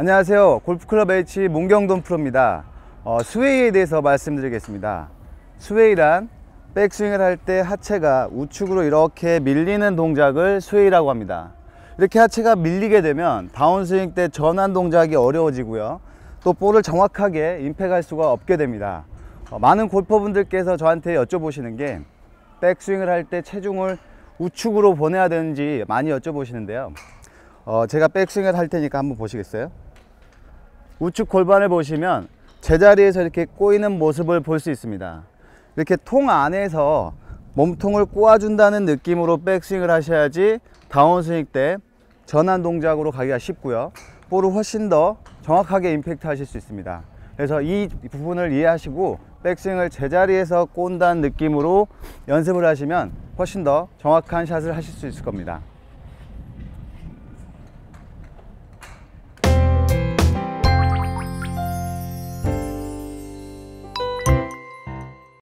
안녕하세요. 골프클럽 H 문경돈 프로입니다. 어, 스웨이에 대해서 말씀드리겠습니다. 스웨이란 백스윙을 할 때 하체가 우측으로 이렇게 밀리는 동작을 스웨이라고 합니다. 이렇게 하체가 밀리게 되면 다운스윙 때 전환 동작이 어려워지고요. 또 볼을 정확하게 임팩할 수가 없게 됩니다. 어, 많은 골퍼분들께서 저한테 여쭤보시는 게 백스윙을 할 때 체중을 우측으로 보내야 되는지 많이 여쭤보시는데요. 어, 제가 백스윙을 할 테니까 한번 보시겠어요? 우측 골반을 보시면 제자리에서 이렇게 꼬이는 모습을 볼 수 있습니다. 이렇게 통 안에서 몸통을 꼬아준다는 느낌으로 백스윙을 하셔야지 다운스윙 때 전환 동작으로 가기가 쉽고요. 볼을 훨씬 더 정확하게 임팩트 하실 수 있습니다. 그래서 이 부분을 이해하시고 백스윙을 제자리에서 꼰다는 느낌으로 연습을 하시면 훨씬 더 정확한 샷을 하실 수 있을 겁니다.